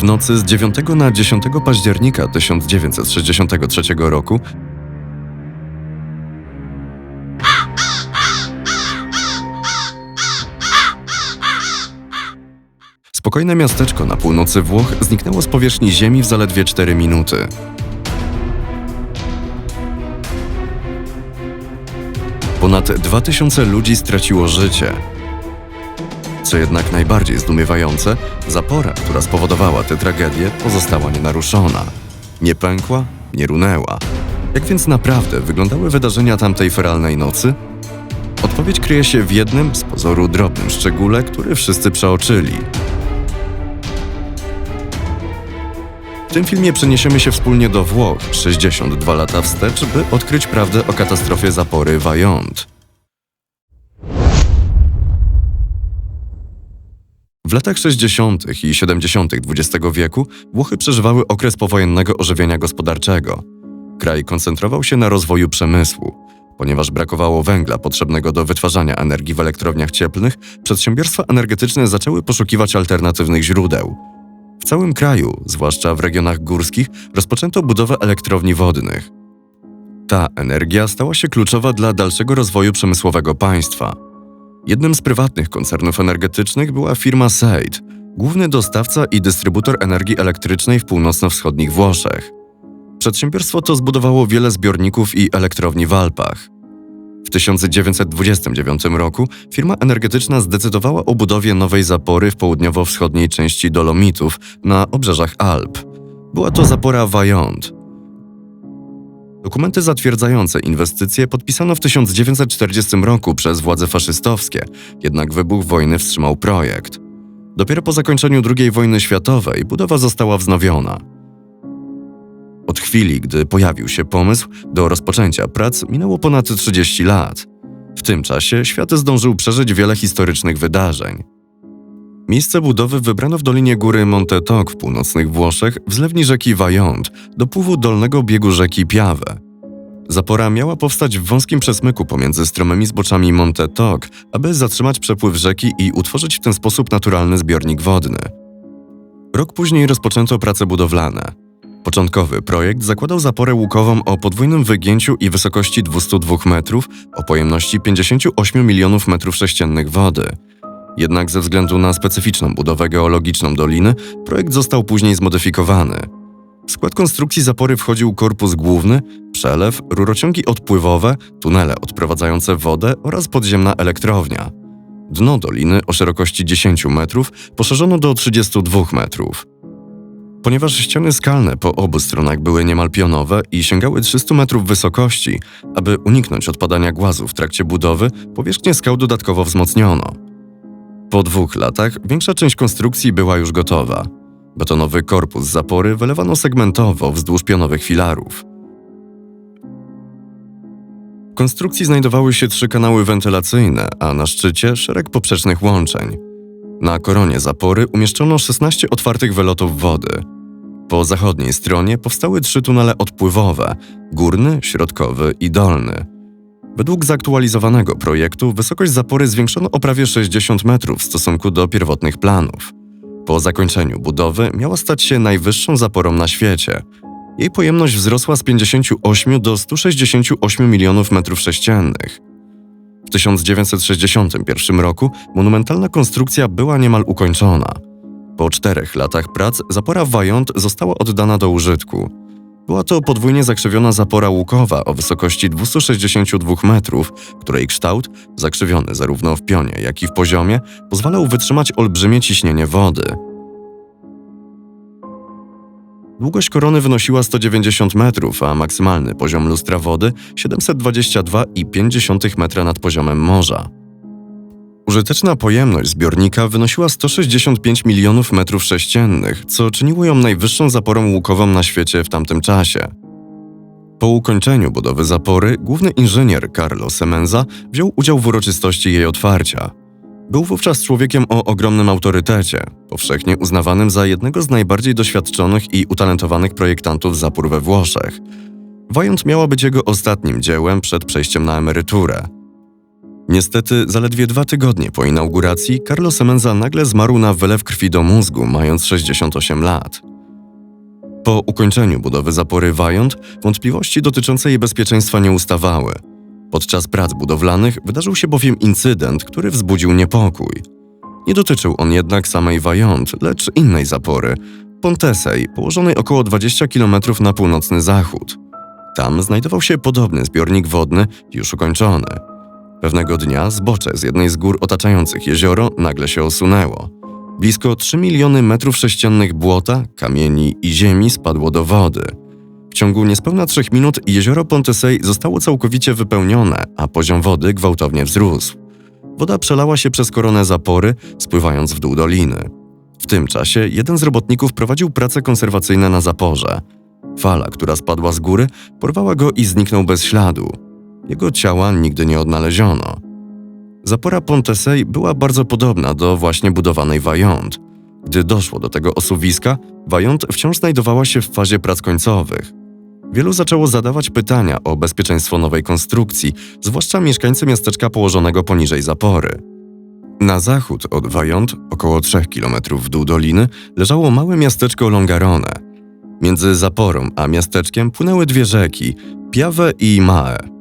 W nocy z 9 na 10 października 1963 roku spokojne miasteczko na północy Włoch zniknęło z powierzchni Ziemi w zaledwie 4 minuty. Ponad 2000 ludzi straciło życie. Co jednak najbardziej zdumiewające, zapora, która spowodowała tę tragedię, pozostała nienaruszona. Nie pękła, nie runęła. Jak więc naprawdę wyglądały wydarzenia tamtej feralnej nocy? Odpowiedź kryje się w jednym, z pozoru drobnym szczególe, który wszyscy przeoczyli. W tym filmie przeniesiemy się wspólnie do Włoch 62 lata wstecz, by odkryć prawdę o katastrofie zapory Vajont. W latach 60. i 70. XX wieku Włochy przeżywały okres powojennego ożywienia gospodarczego. Kraj koncentrował się na rozwoju przemysłu. Ponieważ brakowało węgla potrzebnego do wytwarzania energii w elektrowniach cieplnych, przedsiębiorstwa energetyczne zaczęły poszukiwać alternatywnych źródeł. W całym kraju, zwłaszcza w regionach górskich, rozpoczęto budowę elektrowni wodnych. Ta energia stała się kluczowa dla dalszego rozwoju przemysłowego państwa. Jednym z prywatnych koncernów energetycznych była firma Seid, główny dostawca i dystrybutor energii elektrycznej w północno-wschodnich Włoszech. Przedsiębiorstwo to zbudowało wiele zbiorników i elektrowni w Alpach. W 1929 roku firma energetyczna zdecydowała o budowie nowej zapory w południowo-wschodniej części Dolomitów na obrzeżach Alp. Była to zapora Vajont. Dokumenty zatwierdzające inwestycje podpisano w 1940 roku przez władze faszystowskie, jednak wybuch wojny wstrzymał projekt. Dopiero po zakończeniu II wojny światowej budowa została wznowiona. Od chwili, gdy pojawił się pomysł, do rozpoczęcia prac minęło ponad 30 lat. W tym czasie świat zdążył przeżyć wiele historycznych wydarzeń. Miejsce budowy wybrano w dolinie góry Monte Toc w północnych Włoszech, w zlewni rzeki Vajont, do pływu dolnego biegu rzeki Piave. Zapora miała powstać w wąskim przesmyku pomiędzy stromymi zboczami Monte Toc, aby zatrzymać przepływ rzeki i utworzyć w ten sposób naturalny zbiornik wodny. Rok później rozpoczęto prace budowlane. Początkowy projekt zakładał zaporę łukową o podwójnym wygięciu i wysokości 202 metrów, o pojemności 58 milionów metrów sześciennych wody. Jednak ze względu na specyficzną budowę geologiczną doliny, projekt został później zmodyfikowany. W skład konstrukcji zapory wchodził korpus główny, przelew, rurociągi odpływowe, tunele odprowadzające wodę oraz podziemna elektrownia. Dno doliny o szerokości 10 metrów poszerzono do 32 metrów. Ponieważ ściany skalne po obu stronach były niemal pionowe i sięgały 300 metrów wysokości, aby uniknąć odpadania głazu w trakcie budowy, powierzchnię skał dodatkowo wzmocniono. Po dwóch latach większa część konstrukcji była już gotowa. Betonowy korpus zapory wylewano segmentowo wzdłuż pionowych filarów. W konstrukcji znajdowały się trzy kanały wentylacyjne, a na szczycie szereg poprzecznych łączeń. Na koronie zapory umieszczono 16 otwartych wylotów wody. Po zachodniej stronie powstały trzy tunele odpływowe górny, środkowy i dolny. Według zaktualizowanego projektu wysokość zapory zwiększono o prawie 60 metrów w stosunku do pierwotnych planów. Po zakończeniu budowy miała stać się najwyższą zaporą na świecie. Jej pojemność wzrosła z 58 do 168 milionów metrów sześciennych. W 1961 roku monumentalna konstrukcja była niemal ukończona. Po czterech latach prac zapora Vajont została oddana do użytku. Była to podwójnie zakrzywiona zapora łukowa o wysokości 262 metrów, której kształt, zakrzywiony zarówno w pionie, jak i w poziomie, pozwalał wytrzymać olbrzymie ciśnienie wody. Długość korony wynosiła 190 metrów, a maksymalny poziom lustra wody 722,5 metra nad poziomem morza. Użyteczna pojemność zbiornika wynosiła 165 milionów metrów sześciennych, co czyniło ją najwyższą zaporą łukową na świecie w tamtym czasie. Po ukończeniu budowy zapory, główny inżynier Carlo Semenza wziął udział w uroczystości jej otwarcia. Był wówczas człowiekiem o ogromnym autorytecie, powszechnie uznawanym za jednego z najbardziej doświadczonych i utalentowanych projektantów zapór we Włoszech. Wajont miała być jego ostatnim dziełem przed przejściem na emeryturę. Niestety, zaledwie dwa tygodnie po inauguracji Carlos Semenza nagle zmarł na wylew krwi do mózgu, mając 68 lat. Po ukończeniu budowy zapory Wajont wątpliwości dotyczące jej bezpieczeństwa nie ustawały. Podczas prac budowlanych wydarzył się bowiem incydent, który wzbudził niepokój. Nie dotyczył on jednak samej Wajont, lecz innej zapory, Pontesej, położonej około 20 km na północny zachód. Tam znajdował się podobny zbiornik wodny, już ukończony. Pewnego dnia zbocze z jednej z gór otaczających jezioro nagle się osunęło. Blisko 3 miliony metrów sześciennych błota, kamieni i ziemi spadło do wody. W ciągu niespełna 3 minut jezioro Pontesej zostało całkowicie wypełnione, a poziom wody gwałtownie wzrósł. Woda przelała się przez koronę zapory, spływając w dół doliny. W tym czasie jeden z robotników prowadził prace konserwacyjne na zaporze. Fala, która spadła z góry, porwała go i zniknął bez śladu. Jego ciała nigdy nie odnaleziono. Zapora Pontesej była bardzo podobna do właśnie budowanej Wajont. Gdy doszło do tego osuwiska, Wajont wciąż znajdowała się w fazie prac końcowych. Wielu zaczęło zadawać pytania o bezpieczeństwo nowej konstrukcji, zwłaszcza mieszkańcy miasteczka położonego poniżej zapory. Na zachód od Wajont, około 3 km w dół doliny, leżało małe miasteczko Longarone. Między zaporą a miasteczkiem płynęły dwie rzeki, Piave i Mae.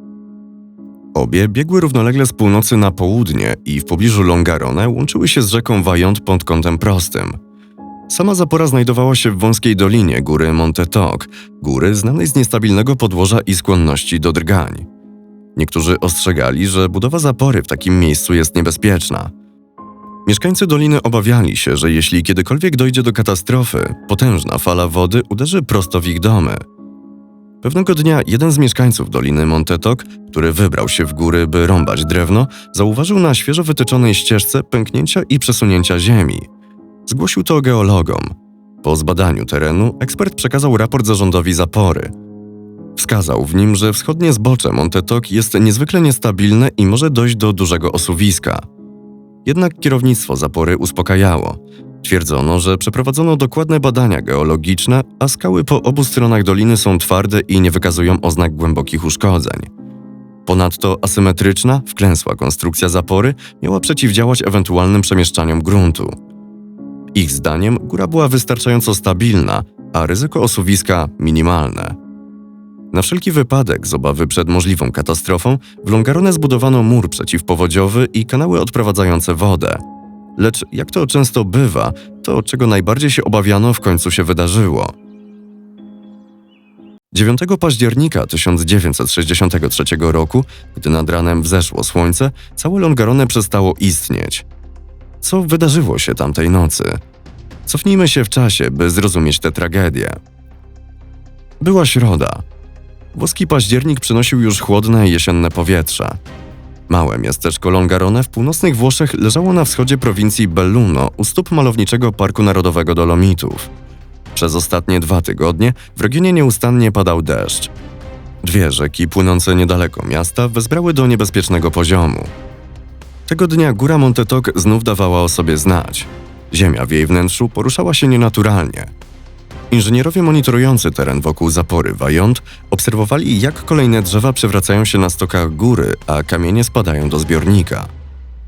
Obie biegły równolegle z północy na południe i w pobliżu Longarone łączyły się z rzeką Wajont pod kątem prostym. Sama zapora znajdowała się w wąskiej dolinie góry Monte Toc, góry znanej z niestabilnego podłoża i skłonności do drgań. Niektórzy ostrzegali, że budowa zapory w takim miejscu jest niebezpieczna. Mieszkańcy doliny obawiali się, że jeśli kiedykolwiek dojdzie do katastrofy, potężna fala wody uderzy prosto w ich domy. Pewnego dnia jeden z mieszkańców doliny Montetok, który wybrał się w góry, by rąbać drewno, zauważył na świeżo wytyczonej ścieżce pęknięcia i przesunięcia ziemi. Zgłosił to geologom. Po zbadaniu terenu ekspert przekazał raport zarządowi zapory. Wskazał w nim, że wschodnie zbocze Montetok jest niezwykle niestabilne i może dojść do dużego osuwiska. Jednak kierownictwo zapory uspokajało. Twierdzono, że przeprowadzono dokładne badania geologiczne, a skały po obu stronach doliny są twarde i nie wykazują oznak głębokich uszkodzeń. Ponadto asymetryczna, wklęsła konstrukcja zapory miała przeciwdziałać ewentualnym przemieszczaniom gruntu. Ich zdaniem góra była wystarczająco stabilna, a ryzyko osuwiska minimalne. Na wszelki wypadek, z obawy przed możliwą katastrofą, w Longarone zbudowano mur przeciwpowodziowy i kanały odprowadzające wodę. Lecz jak to często bywa, to czego najbardziej się obawiano w końcu się wydarzyło. 9 października 1963 roku, gdy nad ranem wzeszło słońce, całe Longarone przestało istnieć. Co wydarzyło się tamtej nocy? Cofnijmy się w czasie, by zrozumieć tę tragedię. Była środa. Włoski październik przynosił już chłodne jesienne powietrze. Małe miasteczko Longarone w północnych Włoszech leżało na wschodzie prowincji Belluno u stóp malowniczego Parku Narodowego Dolomitów. Przez ostatnie dwa tygodnie w regionie nieustannie padał deszcz. Dwie rzeki płynące niedaleko miasta wezbrały do niebezpiecznego poziomu. Tego dnia góra Montetok znów dawała o sobie znać. Ziemia w jej wnętrzu poruszała się nienaturalnie. Inżynierowie monitorujący teren wokół zapory Wajont obserwowali, jak kolejne drzewa przewracają się na stokach góry, a kamienie spadają do zbiornika.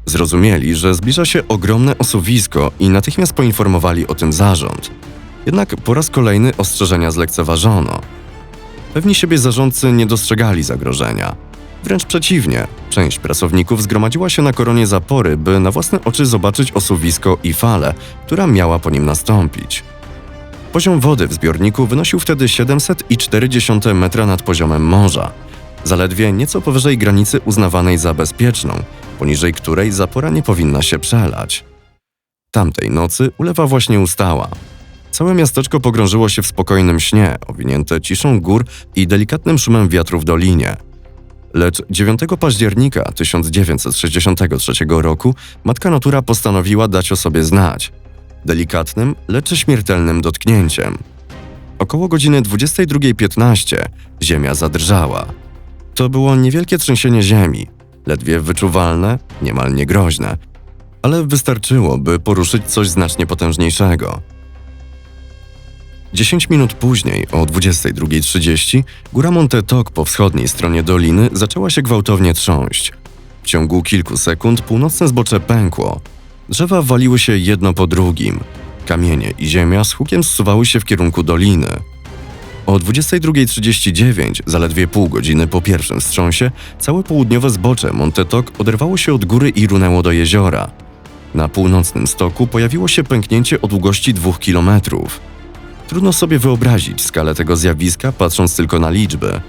Zrozumieli, że zbliża się ogromne osuwisko i natychmiast poinformowali o tym zarząd. Jednak po raz kolejny ostrzeżenia zlekceważono. Pewni siebie zarządcy nie dostrzegali zagrożenia. Wręcz przeciwnie, część pracowników zgromadziła się na koronie zapory, by na własne oczy zobaczyć osuwisko i falę, która miała po nim nastąpić. Poziom wody w zbiorniku wynosił wtedy 7,4 metra nad poziomem morza, zaledwie nieco powyżej granicy uznawanej za bezpieczną, poniżej której zapora nie powinna się przelać. Tamtej nocy ulewa właśnie ustała. Całe miasteczko pogrążyło się w spokojnym śnie, owinięte ciszą gór i delikatnym szumem wiatru w dolinie. Lecz 9 października 1963 roku matka natura postanowiła dać o sobie znać delikatnym, lecz śmiertelnym dotknięciem. Około godziny 22.15 ziemia zadrżała. To było niewielkie trzęsienie ziemi, ledwie wyczuwalne, niemal niegroźne, ale wystarczyło, by poruszyć coś znacznie potężniejszego. 10 minut później, o 22.30, góra Monte Toc po wschodniej stronie doliny zaczęła się gwałtownie trząść. W ciągu kilku sekund północne zbocze pękło. Drzewa waliły się jedno po drugim. Kamienie i ziemia z hukiem zsuwały się w kierunku doliny. O 22.39, zaledwie pół godziny po pierwszym wstrząsie, całe południowe zbocze Montetok oderwało się od góry i runęło do jeziora. Na północnym stoku pojawiło się pęknięcie o długości dwóch kilometrów. Trudno sobie wyobrazić skalę tego zjawiska, patrząc tylko na liczby.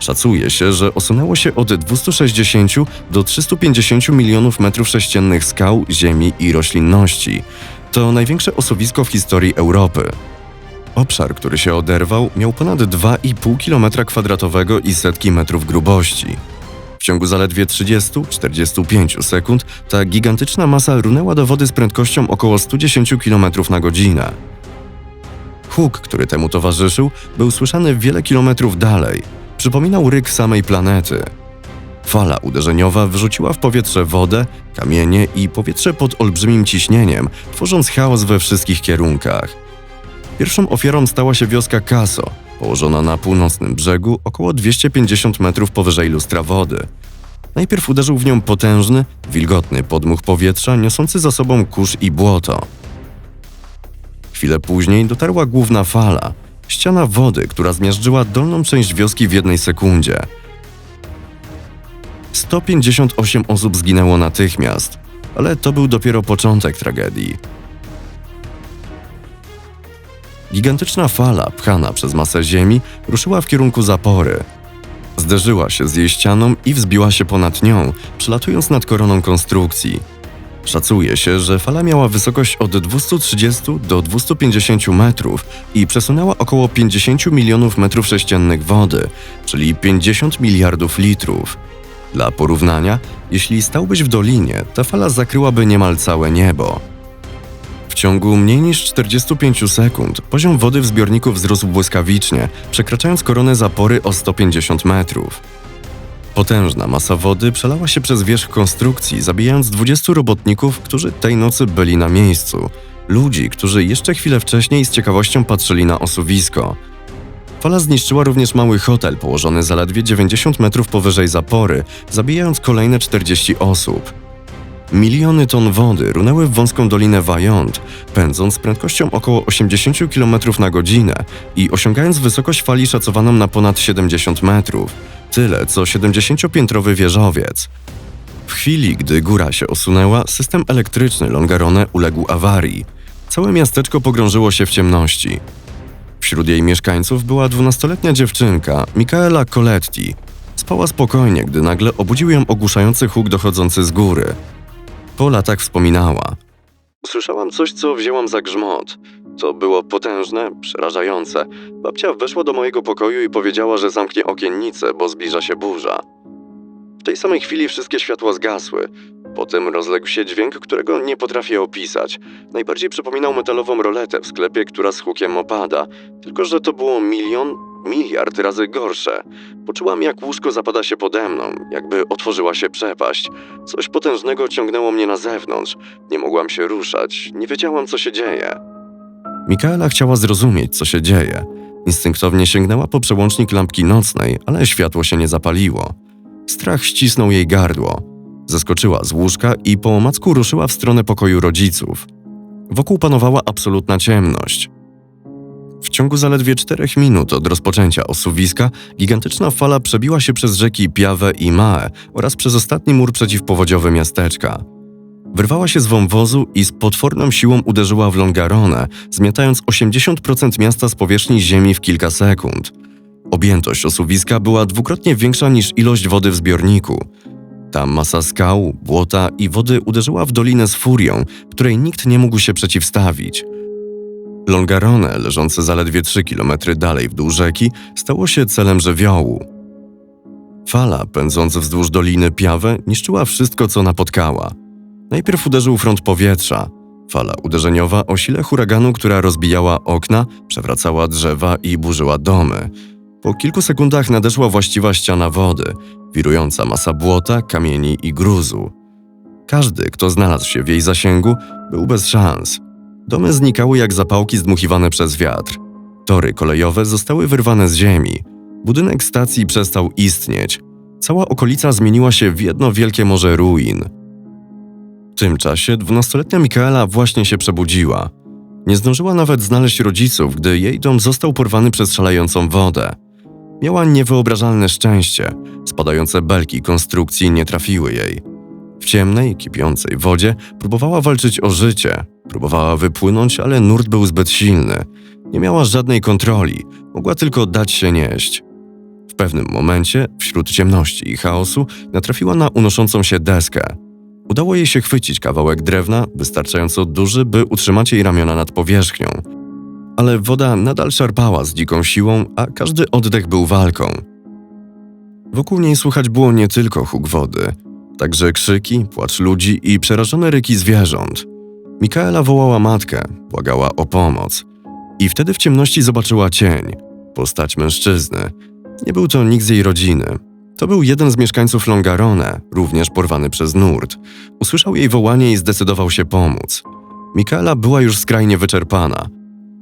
Szacuje się, że osunęło się od 260 do 350 milionów metrów sześciennych skał, ziemi i roślinności. To największe osuwisko w historii Europy. Obszar, który się oderwał, miał ponad 2,5 km kwadratowego i setki metrów grubości. W ciągu zaledwie 30-45 sekund ta gigantyczna masa runęła do wody z prędkością około 110 km na godzinę. Huk, który temu towarzyszył, był słyszany wiele kilometrów dalej. Przypominał ryk samej planety. Fala uderzeniowa wrzuciła w powietrze wodę, kamienie i powietrze pod olbrzymim ciśnieniem, tworząc chaos we wszystkich kierunkach. Pierwszą ofiarą stała się wioska Caso, położona na północnym brzegu około 250 metrów powyżej lustra wody. Najpierw uderzył w nią potężny, wilgotny podmuch powietrza niosący za sobą kurz i błoto. Chwilę później dotarła główna fala, ściana wody, która zmiażdżyła dolną część wioski w jednej sekundzie. 158 osób zginęło natychmiast, ale to był dopiero początek tragedii. Gigantyczna fala, pchana przez masę ziemi, ruszyła w kierunku zapory. Zderzyła się z jej ścianą i wzbiła się ponad nią, przelatując nad koroną konstrukcji. Szacuje się, że fala miała wysokość od 230 do 250 metrów i przesunęła około 50 milionów metrów sześciennych wody, czyli 50 miliardów litrów. Dla porównania, jeśli stałbyś w dolinie, ta fala zakryłaby niemal całe niebo. W ciągu mniej niż 45 sekund poziom wody w zbiorniku wzrósł błyskawicznie, przekraczając koronę zapory o 150 metrów. Potężna masa wody przelała się przez wierzch konstrukcji, zabijając 20 robotników, którzy tej nocy byli na miejscu. Ludzi, którzy jeszcze chwilę wcześniej z ciekawością patrzyli na osuwisko. Fala zniszczyła również mały hotel położony zaledwie 90 metrów powyżej zapory, zabijając kolejne 40 osób. Miliony ton wody runęły w wąską dolinę Wajont, pędząc z prędkością około 80 km na godzinę i osiągając wysokość fali szacowaną na ponad 70 metrów. Tyle co 70-piętrowy wieżowiec. W chwili, gdy góra się osunęła, system elektryczny Longarone uległ awarii. Całe miasteczko pogrążyło się w ciemności. Wśród jej mieszkańców była 12-letnia dziewczynka, Michaela Coletti. Spała spokojnie, gdy nagle obudził ją ogłuszający huk dochodzący z góry. Po latach wspominała. Słyszałam coś, co wzięłam za grzmot. To było potężne, przerażające. Babcia weszła do mojego pokoju i powiedziała, że zamknie okiennicę, bo zbliża się burza. W tej samej chwili wszystkie światła zgasły. Potem rozległ się dźwięk, którego nie potrafię opisać. Najbardziej przypominał metalową roletę w sklepie, która z hukiem opada. Tylko, że to było milion, miliard razy gorsze. Poczułam, jak łóżko zapada się pode mną, jakby otworzyła się przepaść. Coś potężnego ciągnęło mnie na zewnątrz. Nie mogłam się ruszać, nie wiedziałam, co się dzieje. Mikaela chciała zrozumieć, co się dzieje. Instynktownie sięgnęła po przełącznik lampki nocnej, ale światło się nie zapaliło. Strach ścisnął jej gardło. Zeskoczyła z łóżka i po omacku ruszyła w stronę pokoju rodziców. Wokół panowała absolutna ciemność. W ciągu zaledwie czterech minut od rozpoczęcia osuwiska gigantyczna fala przebiła się przez rzeki Piawę i Mae oraz przez ostatni mur przeciwpowodziowy miasteczka. Wyrwała się z wąwozu i z potworną siłą uderzyła w Longarone, zmiatając 80% miasta z powierzchni ziemi w kilka sekund. Objętość osuwiska była dwukrotnie większa niż ilość wody w zbiorniku. Ta masa skał, błota i wody uderzyła w dolinę z furią, której nikt nie mógł się przeciwstawić. Longarone, leżące zaledwie 3 km dalej w dół rzeki, stało się celem żywiołu. Fala pędząca wzdłuż doliny Piawę niszczyła wszystko, co napotkała. Najpierw uderzył front powietrza. Fala uderzeniowa o sile huraganu, która rozbijała okna, przewracała drzewa i burzyła domy. Po kilku sekundach nadeszła właściwa ściana wody, wirująca masa błota, kamieni i gruzu. Każdy, kto znalazł się w jej zasięgu, był bez szans. Domy znikały jak zapałki zdmuchiwane przez wiatr. Tory kolejowe zostały wyrwane z ziemi. Budynek stacji przestał istnieć. Cała okolica zmieniła się w jedno wielkie morze ruin. Tym czasie dwunastoletnia Mikaela właśnie się przebudziła. Nie zdążyła nawet znaleźć rodziców, gdy jej dom został porwany przez szalejącą wodę. Miała niewyobrażalne szczęście. Spadające belki konstrukcji nie trafiły jej. W ciemnej, kipiącej wodzie próbowała walczyć o życie. Próbowała wypłynąć, ale nurt był zbyt silny. Nie miała żadnej kontroli, mogła tylko dać się nieść. W pewnym momencie, wśród ciemności i chaosu, natrafiła na unoszącą się deskę. Udało jej się chwycić kawałek drewna, wystarczająco duży, by utrzymać jej ramiona nad powierzchnią. Ale woda nadal szarpała z dziką siłą, a każdy oddech był walką. Wokół niej słychać było nie tylko huk wody, także krzyki, płacz ludzi i przerażone ryki zwierząt. Mikaela wołała matkę, błagała o pomoc. I wtedy w ciemności zobaczyła cień, postać mężczyzny. Nie był to nikt z jej rodziny. To był jeden z mieszkańców Longarone, również porwany przez nurt. Usłyszał jej wołanie i zdecydował się pomóc. Mikaela była już skrajnie wyczerpana.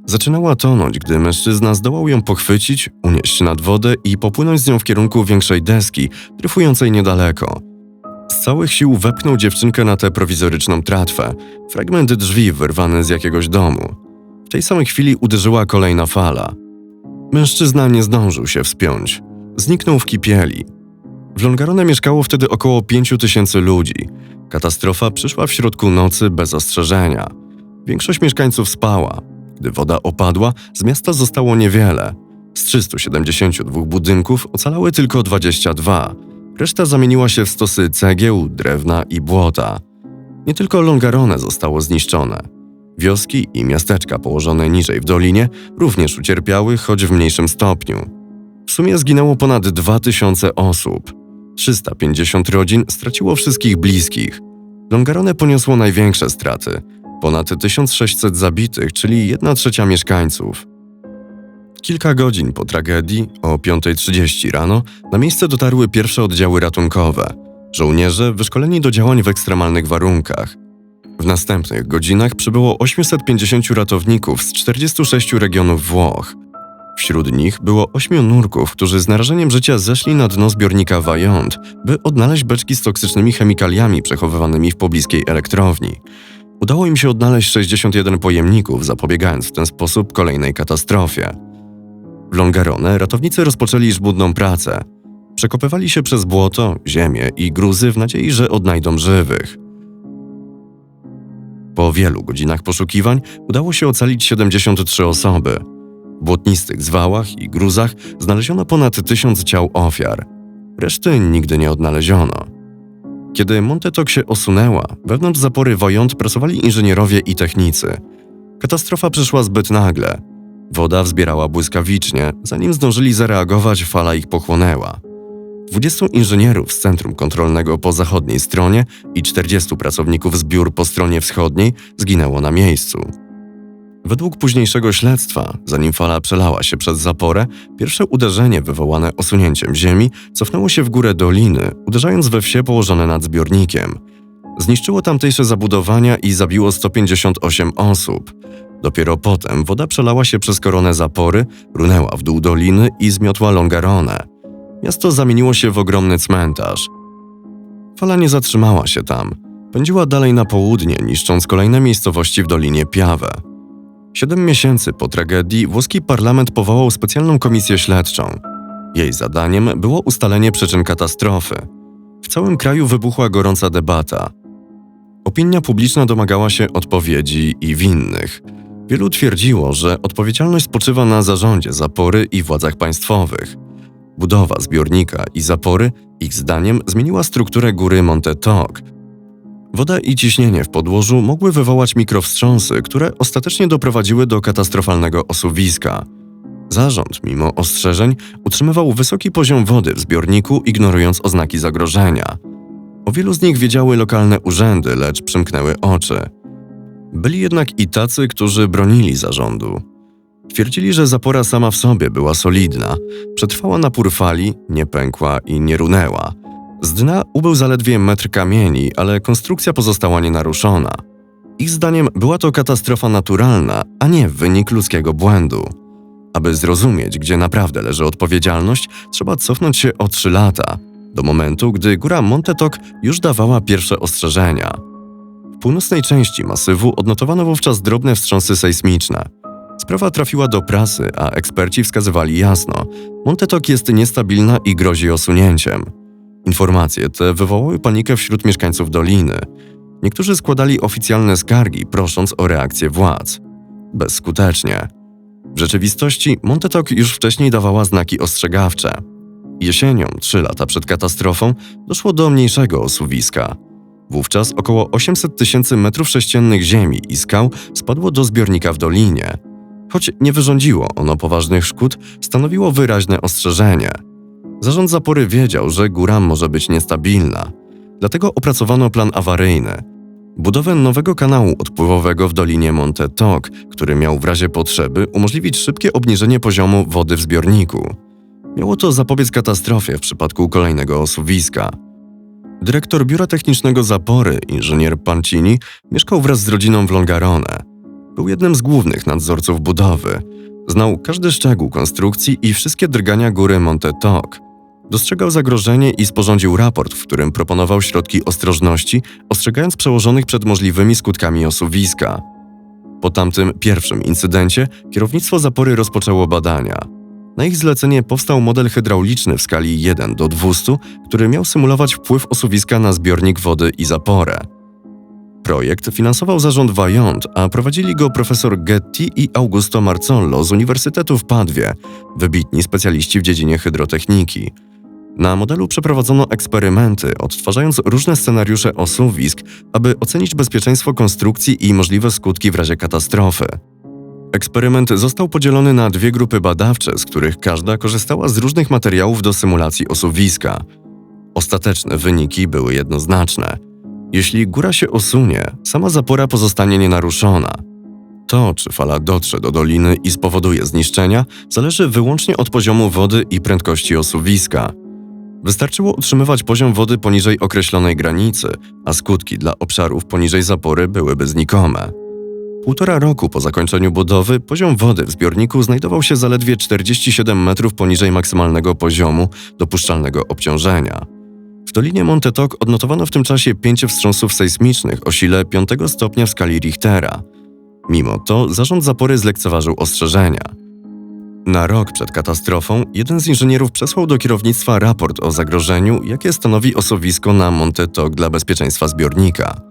Zaczynała tonąć, gdy mężczyzna zdołał ją pochwycić, unieść nad wodę i popłynąć z nią w kierunku większej deski, dryfującej niedaleko. Z całych sił wepchnął dziewczynkę na tę prowizoryczną tratwę, fragment drzwi wyrwany z jakiegoś domu. W tej samej chwili uderzyła kolejna fala. Mężczyzna nie zdążył się wspiąć. Zniknął w kipieli. W Longarone mieszkało wtedy około pięciu tysięcy ludzi. Katastrofa przyszła w środku nocy bez ostrzeżenia. Większość mieszkańców spała. Gdy woda opadła, z miasta zostało niewiele. Z 372 budynków ocalały tylko 22. Reszta zamieniła się w stosy cegieł, drewna i błota. Nie tylko Longarone zostało zniszczone. Wioski i miasteczka położone niżej w dolinie również ucierpiały, choć w mniejszym stopniu. W sumie zginęło ponad 2000 osób. 350 rodzin straciło wszystkich bliskich. Longarone poniosło największe straty ponad 1600 zabitych, czyli 1 trzecia mieszkańców. Kilka godzin po tragedii, o 5.30 rano, na miejsce dotarły pierwsze oddziały ratunkowe. Żołnierze wyszkoleni do działań w ekstremalnych warunkach. W następnych godzinach przybyło 850 ratowników z 46 regionów Włoch. Wśród nich było ośmiu nurków, którzy z narażeniem życia zeszli na dno zbiornika Vajont, by odnaleźć beczki z toksycznymi chemikaliami przechowywanymi w pobliskiej elektrowni. Udało im się odnaleźć 61 pojemników, zapobiegając w ten sposób kolejnej katastrofie. W Longarone ratownicy rozpoczęli żmudną pracę. Przekopywali się przez błoto, ziemię i gruzy w nadziei, że odnajdą żywych. Po wielu godzinach poszukiwań udało się ocalić 73 osoby. Błotnistych zwałach i gruzach znaleziono ponad tysiąc ciał ofiar. Reszty nigdy nie odnaleziono. Kiedy Montetok się osunęła, wewnątrz zapory Wojont pracowali inżynierowie i technicy. Katastrofa przyszła zbyt nagle. Woda wzbierała błyskawicznie, zanim zdążyli zareagować, fala ich pochłonęła. 20 inżynierów z centrum kontrolnego po zachodniej stronie i 40 pracowników z biur po stronie wschodniej zginęło na miejscu. Według późniejszego śledztwa, zanim fala przelała się przez zaporę, pierwsze uderzenie wywołane osunięciem ziemi cofnęło się w górę doliny, uderzając we wsie położone nad zbiornikiem. Zniszczyło tamtejsze zabudowania i zabiło 158 osób. Dopiero potem woda przelała się przez koronę zapory, runęła w dół doliny i zmiotła Longarone. Miasto zamieniło się w ogromny cmentarz. Fala nie zatrzymała się tam. Pędziła dalej na południe, niszcząc kolejne miejscowości w Dolinie Piave. Siedem miesięcy po tragedii włoski parlament powołał specjalną komisję śledczą. Jej zadaniem było ustalenie przyczyn katastrofy. W całym kraju wybuchła gorąca debata. Opinia publiczna domagała się odpowiedzi i winnych. Wielu twierdziło, że odpowiedzialność spoczywa na zarządzie zapory i władzach państwowych. Budowa zbiornika i zapory, ich zdaniem, zmieniła strukturę góry Monte Toc, Woda i ciśnienie w podłożu mogły wywołać mikrowstrząsy, które ostatecznie doprowadziły do katastrofalnego osuwiska. Zarząd, mimo ostrzeżeń, utrzymywał wysoki poziom wody w zbiorniku, ignorując oznaki zagrożenia. O wielu z nich wiedziały lokalne urzędy, lecz przymknęły oczy. Byli jednak i tacy, którzy bronili zarządu. Twierdzili, że zapora sama w sobie była solidna, przetrwała napór fali, nie pękła i nie runęła – z dna ubył zaledwie metr kamieni, ale konstrukcja pozostała nienaruszona. Ich zdaniem była to katastrofa naturalna, a nie wynik ludzkiego błędu. Aby zrozumieć, gdzie naprawdę leży odpowiedzialność, trzeba cofnąć się o trzy lata do momentu, gdy góra Montetok już dawała pierwsze ostrzeżenia. W północnej części masywu odnotowano wówczas drobne wstrząsy sejsmiczne. Sprawa trafiła do prasy, a eksperci wskazywali jasno: Montetok jest niestabilna i grozi osunięciem. Informacje te wywołały panikę wśród mieszkańców doliny. Niektórzy składali oficjalne skargi, prosząc o reakcję władz. Bezskutecznie. W rzeczywistości Montetok już wcześniej dawała znaki ostrzegawcze. Jesienią, trzy lata przed katastrofą, doszło do mniejszego osuwiska. Wówczas około 800 tysięcy metrów sześciennych ziemi i skał spadło do zbiornika w dolinie. Choć nie wyrządziło ono poważnych szkód, stanowiło wyraźne ostrzeżenie. Zarząd zapory wiedział, że góra może być niestabilna. Dlatego opracowano plan awaryjny. Budowę nowego kanału odpływowego w dolinie Monte Tok, który miał w razie potrzeby umożliwić szybkie obniżenie poziomu wody w zbiorniku. Miało to zapobiec katastrofie w przypadku kolejnego osuwiska. Dyrektor Biura Technicznego Zapory, inżynier Pancini, mieszkał wraz z rodziną w Longarone. Był jednym z głównych nadzorców budowy. Znał każdy szczegół konstrukcji i wszystkie drgania góry Monte Tok. Dostrzegał zagrożenie i sporządził raport, w którym proponował środki ostrożności, ostrzegając przełożonych przed możliwymi skutkami osuwiska. Po tamtym pierwszym incydencie kierownictwo zapory rozpoczęło badania. Na ich zlecenie powstał model hydrauliczny w skali 1 do 200, który miał symulować wpływ osuwiska na zbiornik wody i zaporę. Projekt finansował zarząd Wajont, a prowadzili go profesor Getty i Augusto Marcollo z Uniwersytetu w Padwie, wybitni specjaliści w dziedzinie hydrotechniki. Na modelu przeprowadzono eksperymenty, odtwarzając różne scenariusze osuwisk, aby ocenić bezpieczeństwo konstrukcji i możliwe skutki w razie katastrofy. Eksperyment został podzielony na dwie grupy badawcze, z których każda korzystała z różnych materiałów do symulacji osuwiska. Ostateczne wyniki były jednoznaczne. Jeśli góra się osunie, sama zapora pozostanie nienaruszona. To, czy fala dotrze do doliny i spowoduje zniszczenia, zależy wyłącznie od poziomu wody i prędkości osuwiska. Wystarczyło utrzymywać poziom wody poniżej określonej granicy, a skutki dla obszarów poniżej zapory byłyby znikome. Półtora roku po zakończeniu budowy poziom wody w zbiorniku znajdował się zaledwie 47 metrów poniżej maksymalnego poziomu dopuszczalnego obciążenia. W Dolinie Montetok odnotowano w tym czasie pięć wstrząsów sejsmicznych o sile 5 stopnia w skali Richtera. Mimo to zarząd zapory zlekceważył ostrzeżenia. Na rok przed katastrofą jeden z inżynierów przesłał do kierownictwa raport o zagrożeniu, jakie stanowi osuwisko na Montetok dla bezpieczeństwa zbiornika.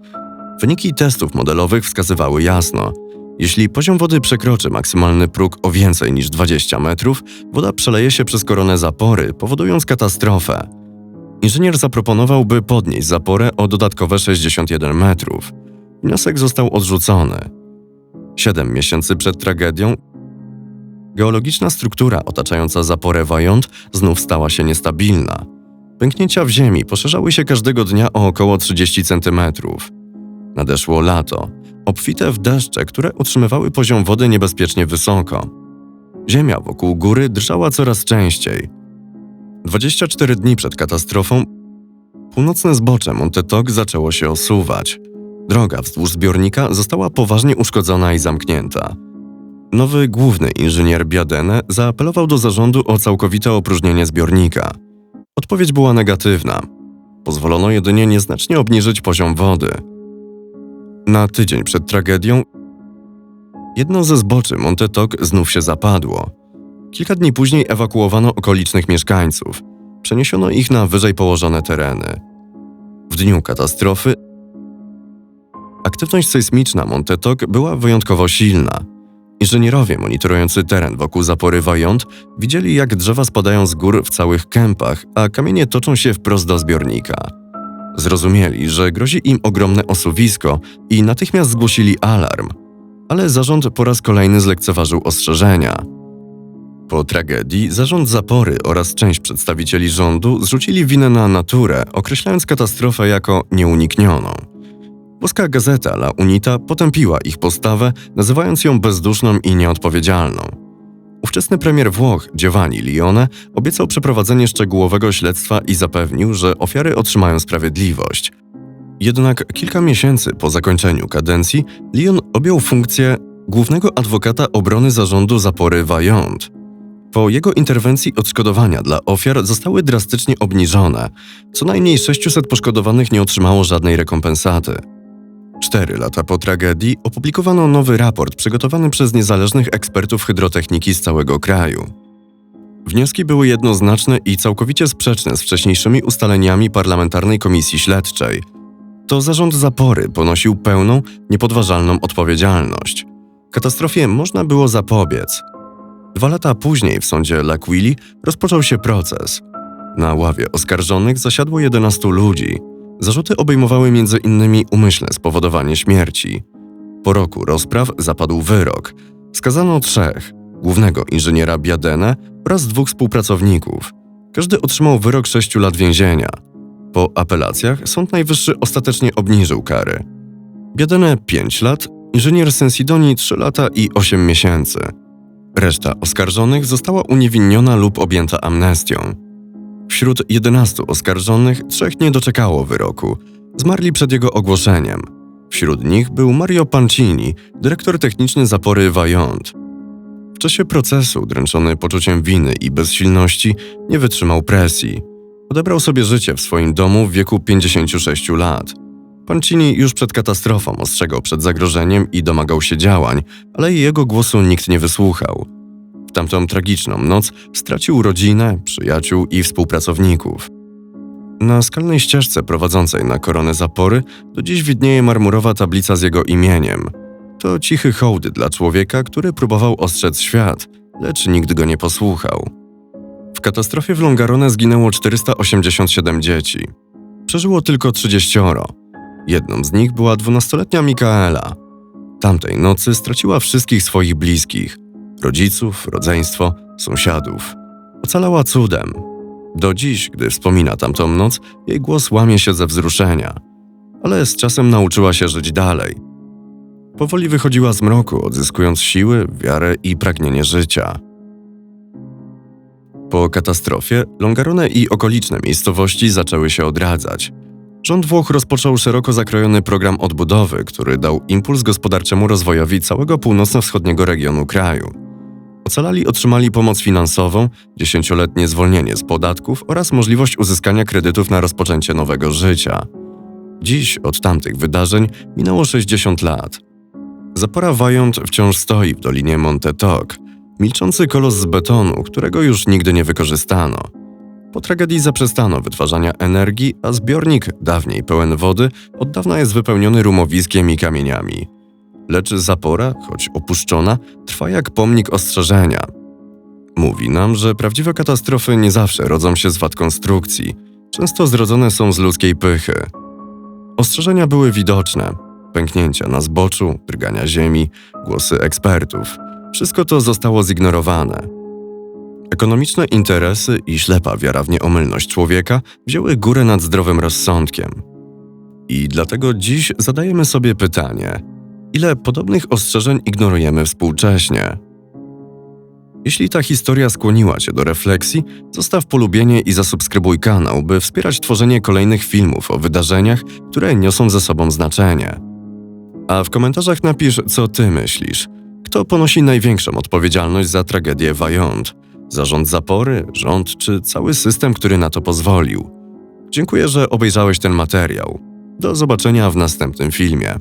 Wyniki testów modelowych wskazywały jasno. Jeśli poziom wody przekroczy maksymalny próg o więcej niż 20 metrów, woda przeleje się przez koronę zapory, powodując katastrofę. Inżynier zaproponował, by podnieść zaporę o dodatkowe 61 metrów. Wniosek został odrzucony. Siedem miesięcy przed tragedią geologiczna struktura otaczająca zaporę Wajont znów stała się niestabilna. Pęknięcia w ziemi poszerzały się każdego dnia o około 30 centymetrów. Nadeszło lato, obfite w deszcze, które utrzymywały poziom wody niebezpiecznie wysoko. Ziemia wokół góry drżała coraz częściej. 24 dni przed katastrofą północne zbocze Montetok zaczęło się osuwać. Droga wzdłuż zbiornika została poważnie uszkodzona i zamknięta. Nowy główny inżynier Biadene zaapelował do zarządu o całkowite opróżnienie zbiornika. Odpowiedź była negatywna. Pozwolono jedynie nieznacznie obniżyć poziom wody. Na tydzień przed tragedią jedno ze zboczy Montetok znów się zapadło. Kilka dni później ewakuowano okolicznych mieszkańców. Przeniesiono ich na wyżej położone tereny. W dniu katastrofy aktywność sejsmiczna Montetok była wyjątkowo silna. Inżynierowie monitorujący teren wokół zapory Wajont widzieli, jak drzewa spadają z gór w całych kępach, a kamienie toczą się wprost do zbiornika. Zrozumieli, że grozi im ogromne osuwisko i natychmiast zgłosili alarm, ale zarząd po raz kolejny zlekceważył ostrzeżenia. Po tragedii zarząd zapory oraz część przedstawicieli rządu zrzucili winę na naturę, określając katastrofę jako nieuniknioną. Włoska gazeta La Unita potępiła ich postawę, nazywając ją bezduszną i nieodpowiedzialną. Ówczesny premier Włoch Giovanni Lione obiecał przeprowadzenie szczegółowego śledztwa i zapewnił, że ofiary otrzymają sprawiedliwość. Jednak kilka miesięcy po zakończeniu kadencji Lyon objął funkcję głównego adwokata obrony zarządu zapory Wajont. Po jego interwencji odszkodowania dla ofiar zostały drastycznie obniżone. Co najmniej 600 poszkodowanych nie otrzymało żadnej rekompensaty. Cztery lata po tragedii opublikowano nowy raport przygotowany przez niezależnych ekspertów hydrotechniki z całego kraju. Wnioski były jednoznaczne i całkowicie sprzeczne z wcześniejszymi ustaleniami Parlamentarnej Komisji Śledczej. To zarząd zapory ponosił pełną, niepodważalną odpowiedzialność. Katastrofie można było zapobiec. Dwa lata później w sądzie L'Aquili rozpoczął się proces. Na ławie oskarżonych zasiadło 11 ludzi. Zarzuty obejmowały m.in. umyślne spowodowanie śmierci. Po roku rozpraw zapadł wyrok. Skazano trzech: głównego inżyniera Biadenę oraz dwóch współpracowników. Każdy otrzymał wyrok 6 lat więzienia. Po apelacjach Sąd Najwyższy ostatecznie obniżył kary. Biadenę 5 lat, inżynier Sensidoni 3 lata i 8 miesięcy. Reszta oskarżonych została uniewinniona lub objęta amnestią. Wśród 11 oskarżonych trzech nie doczekało wyroku. Zmarli przed jego ogłoszeniem. Wśród nich był Mario Pancini, dyrektor techniczny zapory Vaillant. W czasie procesu, dręczony poczuciem winy i bezsilności, nie wytrzymał presji. Odebrał sobie życie w swoim domu w wieku 56 lat. Pancini już przed katastrofą ostrzegał przed zagrożeniem i domagał się działań, ale jego głosu nikt nie wysłuchał. W tamtą tragiczną noc stracił rodzinę, przyjaciół i współpracowników. Na skalnej ścieżce prowadzącej na koronę zapory do dziś widnieje marmurowa tablica z jego imieniem. To cichy hołd dla człowieka, który próbował ostrzec świat, lecz nikt go nie posłuchał. W katastrofie w Longarone zginęło 487 dzieci. Przeżyło tylko 30. Jedną z nich była 12-letnia Mikaela. Tamtej nocy straciła wszystkich swoich bliskich rodziców, rodzeństwo, sąsiadów. Ocalała cudem. Do dziś, gdy wspomina tamtą noc, jej głos łamie się ze wzruszenia. Ale z czasem nauczyła się żyć dalej. Powoli wychodziła z mroku, odzyskując siły, wiarę i pragnienie życia. Po katastrofie Longarone i okoliczne miejscowości zaczęły się odradzać. Rząd Włoch rozpoczął szeroko zakrojony program odbudowy, który dał impuls gospodarczemu rozwojowi całego północno-wschodniego regionu kraju. Ocalali otrzymali pomoc finansową, dziesięcioletnie zwolnienie z podatków oraz możliwość uzyskania kredytów na rozpoczęcie nowego życia. Dziś od tamtych wydarzeń minęło 60 lat. Zapora Wajont wciąż stoi w dolinie Monte Toc, milczący kolos z betonu, którego już nigdy nie wykorzystano. Po tragedii zaprzestano wytwarzania energii, a zbiornik, dawniej pełen wody, od dawna jest wypełniony rumowiskiem i kamieniami. Lecz zapora, choć opuszczona, trwa jak pomnik ostrzeżenia. Mówi nam, że prawdziwe katastrofy nie zawsze rodzą się z wad konstrukcji, często zrodzone są z ludzkiej pychy. Ostrzeżenia były widoczne. Pęknięcia na zboczu, drgania ziemi, głosy ekspertów. Wszystko to zostało zignorowane. Ekonomiczne interesy i ślepa wiara w nieomylność człowieka wzięły górę nad zdrowym rozsądkiem. I dlatego dziś zadajemy sobie pytanie: ile podobnych ostrzeżeń ignorujemy współcześnie? Jeśli ta historia skłoniła Cię do refleksji, zostaw polubienie i zasubskrybuj kanał, by wspierać tworzenie kolejnych filmów o wydarzeniach, które niosą ze sobą znaczenie. A w komentarzach napisz, co Ty myślisz. Kto ponosi największą odpowiedzialność za tragedię Wajont? Zarząd zapory, rząd czy cały system, który na to pozwolił? Dziękuję, że obejrzałeś ten materiał. Do zobaczenia w następnym filmie.